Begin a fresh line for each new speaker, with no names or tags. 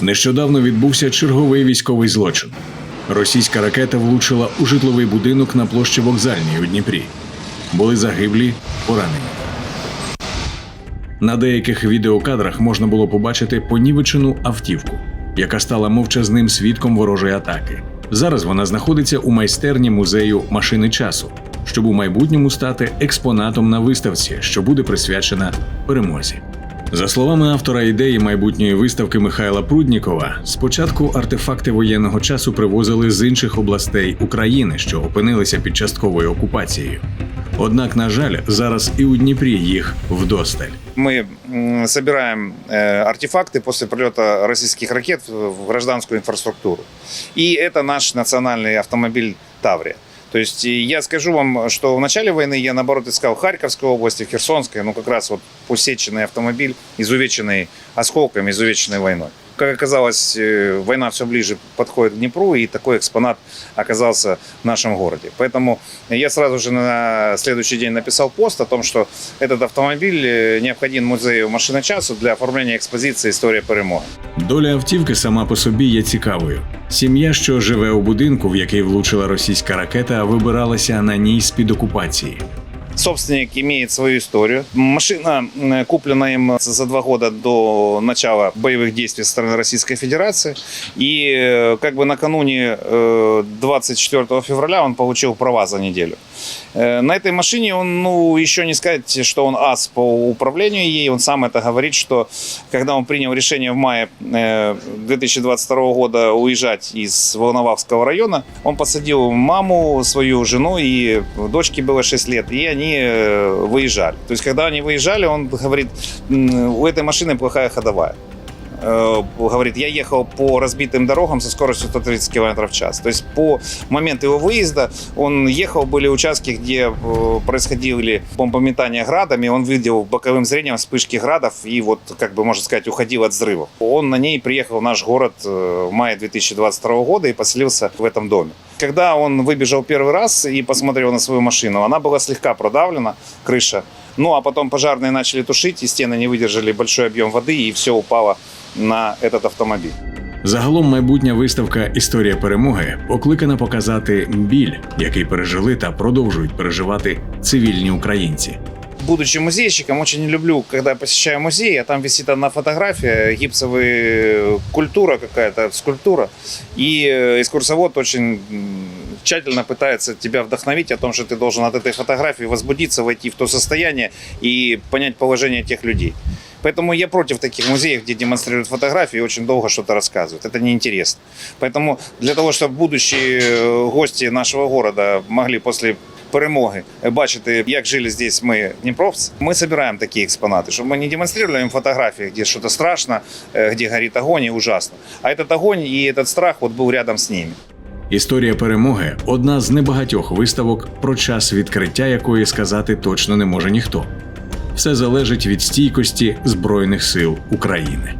Нещодавно відбувся черговий військовий злочин. Російська ракета влучила у житловий будинок на площі Вокзальній у Дніпрі. Були загиблі, поранені. На деяких відеокадрах можна було побачити понівечену автівку, яка стала мовчазним свідком ворожої атаки. Зараз вона знаходиться у майстерні музею машини часу, щоб у майбутньому стати експонатом на виставці, що буде присвячена перемозі. За словами автора ідеї майбутньої виставки Михайла Пруднікова, спочатку артефакти воєнного часу привозили з інших областей України, що опинилися під частковою окупацією. Однак, на жаль, зараз і у Дніпрі їх вдосталь.
Мы м, собираем э, артефакты после прилета российских ракет в в гражданскую инфраструктуру. И это наш национальный автомобиль Таврия. То есть и я скажу вам, что в начале войны я, наоборот, искал в Харьковской области, в Херсонской, ну как раз вот посеченный автомобиль, изувеченный осколками, изувеченный войной. Как оказалось, э, война все ближе подходит к Днепру, и такой экспонат оказался в нашем городе. Поэтому я сразу же на следующий день написал пост о том, что этот автомобиль э, необходим музею машины часу для оформления экспозиции «История перемоги».
Доля автівки сама по собі є цікавою. Сім'я, що живе у будинку, в який влучила російська ракета, вибиралася на ній з під окупації.
Собственник имеет свою историю. Машина, куплена им за два года до начала боевых действий со стороны Российской Федерации. И э, как бы накануне э, 24 февраля он получил права за неделю. Э, На этой машине он, ну, еще не сказать, что он ас по управлению ей. Он сам это говорит, что когда он принял решение в мае э, 2022 года уезжать из Волновахского района, он посадил маму, свою жену и дочке было 6 лет, и они э, выезжали. То есть, когда они выезжали, он говорит, «М, у этой машины плохая ходовая. Э, Говорит, я ехал по разбитым дорогам со скоростью 130 км в час. То есть по моменту его выезда он ехал, были участки, где э, происходили бомбометания градами, он видел боковым зрением вспышки градов и вот, как бы можно сказать, уходил от взрывов. Он на ней приехал в наш город в мае 2022 года и поселился в этом доме. Когда он выбежал первый раз и посмотрел на свою машину, она была слегка продавлена, крыша. Ну, а потом пожарные начали тушить, и стены не выдержали большой объем воды, и все упало на этот автомобиль.
Загалом майбутня виставка Історія перемоги покликана показати біль, який пережили та продовжують переживати цивільні українці.
Будучи музейщиком, очень не люблю, когда посещаю музей, а там висит одна фотография, гипсовая культура какая-то, скульптура. И э, экскурсовод очень тщательно пытается тебя вдохновить о том, что ты должен от этой фотографии возбудиться, войти в то состояние и понять положение тех людей. Поэтому я против таких музеев, где демонстрируют фотографии и очень долго что-то рассказывают. Это неинтересно. Поэтому для того, чтобы будущие э, гости нашего города могли после перемоги бачити, як жили здесь ми, дніпровці, ми збираємо такі експонати, щоб ми не демонстрировали їм фотографії, де щось страшно, е, де горить огонь і ужасно. А этот огонь і этот страх от був рядом з ними.
Історія перемоги одна з небагатьох виставок, про час відкриття якої сказати точно не може ніхто. Все залежить від стійкості Збройних сил України.